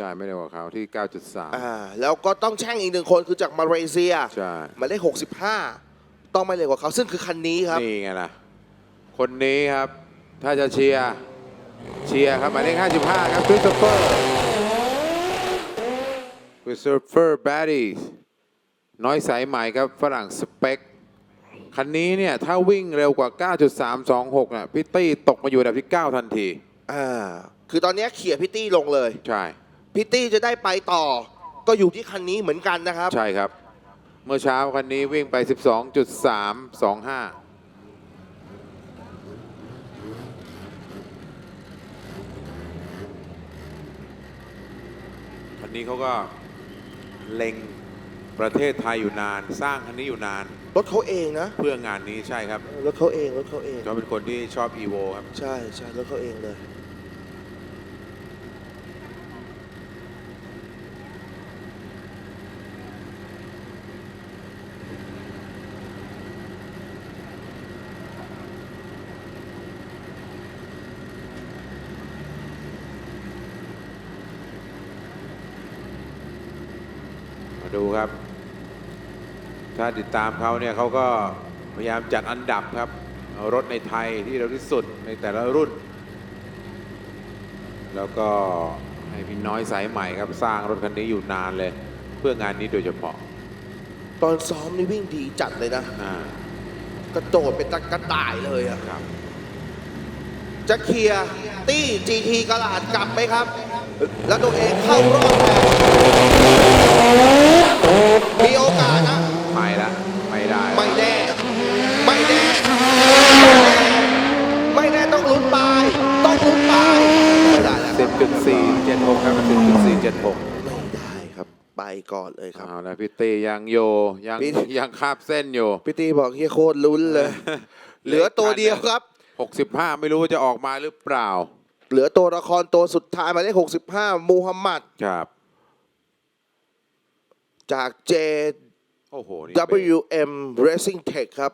ใช่ไม่เร็วกว่าเขาที่ 9.3 อ่าแล้วก็ต้องแช่งอีกหนึ่งคนคือจากมาเลเซียใช่ หมายเลข65 ต้องไม่เร็วกว่าเขาซึ่งคือคันนี้ครับ นี่ไงล่ะ คนนี้ครับ ถ้าจะเชียร์ เชียร์ครับหมายเลข55 ครับคริสโตเฟอร์คริสโตเฟอร์แบดดี้น้อยสายใหม่ครับฝรั่งสเปคคันนี้เนี่ย ถ้าวิ่งเร็วกว่า 9.326น่ะพี่ตี้ตกมาอยู่อันดับที่ 9 ทันที อ่า คือตอนนี้เขี่ยพิตตี้ลงเลย ใช่ พิตตี้จะได้ไปต่อ ก็อยู่ที่คันนี้เหมือนกันนะครับ ใช่ครับ เมื่อเช้าคันนี้วิ่งไป 12.325 คันนี้เขาก็เล็งประเทศไทยอยู่นาน สร้างคันนี้อยู่นานรถเขาเองนะเพื่องานนี้ใช่ครับรถเขาเองรถเขาเอง เขาเป็นคนที่ชอบ EVO ครับ ใช่ใช่รถเขาเองเลย ดูครับ ถ้าติดตามเขาเนี่ยเขาก็พยายามจัดอันดับครับเอารถในไทยที่เร็วที่สุดในแต่ละรุ่น แล้วก็ให้พี่น้อยสายใหม่ครับสร้างรถคันนี้อยู่นานเลย เพื่องานนี้โดยเฉพาะ ตอนซ้อมนี่วิ่งดีจัดเลยนะ อ่ากระโดดเป็นตะกระต่ายเลยอะครับ จะเคลียร์ตี้จีทีกระลาดกลับไหมครับ แล้วตัวเองเข้ารอบแทนมีโอกาสนะ ไม่ละไม่ได้ ไม่แน่ ไม่แน่ ไม่แน่ต้องลุ้นปลาย ต้องลุ้นปลายไม่ได้แล้วค สิ รั บบ จุดสี่เจ็ดหกครับสิบจุดสี่เจ็ดหกไม่ได้ครับ ไปก่อนเลยครับ เอาละพี่ตียังโยยังพี่ ยังคาบเส้นอยู่พี่ตีบอกเฮียโคตรลุ้นเลย เหลือตัวเดียวครับ หกสิบห้าไม่รู้ว่าจะออกมาหรือเปล่า เหลือตัวละครตัวสุดท้ายหมายเลข65 มูฮัมหมัด ครับ จากโอ้โหนี่ JWM Racing Tech ครับ